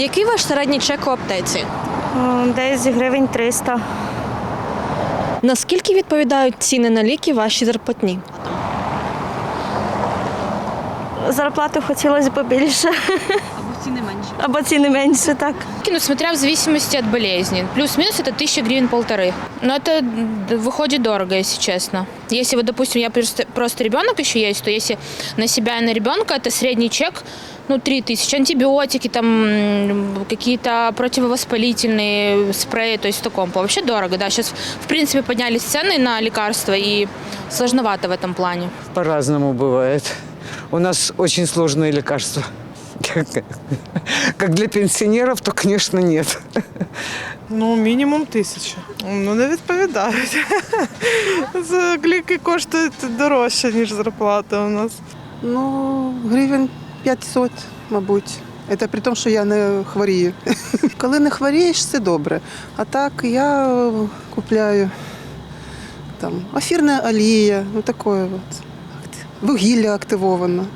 Який ваш середній чек у аптеці? М, Десь гривень 300. Наскільки відповідають ціни на ліки вашій зарплатні? Зарплату хотілося б більше. Або ціни менші. Або ціни менше, так. Ну, смотря в зависимости от болезни. Плюс-минус это тысяча гривен полторы. Но это д- выходит дорого, если честно. Если вот, допустим, я просто, просто ребенок еще есть, то если на себя и на ребенка, это средний чек, ну, три тысячи. Антибиотики, там, м, какие-то противовоспалительные спреи, то есть в таком. плане. Вообще дорого, да. Сейчас, в принципе, поднялись цены на лекарства, и сложновато в этом плане. По-разному бывает. У нас очень сложные лекарства. Как для пенсионеров, то, конечно, нет. Ну, мінімум тисяча. Ну, не відповідають. З- Ліки коштують дорожче, ніж зарплата у нас. Ну, гривень 500, мабуть. Це при тому, що я не хворію. Коли не хворієш, все добре. А так я купляю там ефірна олія, ну таке от. Вугілля активовано.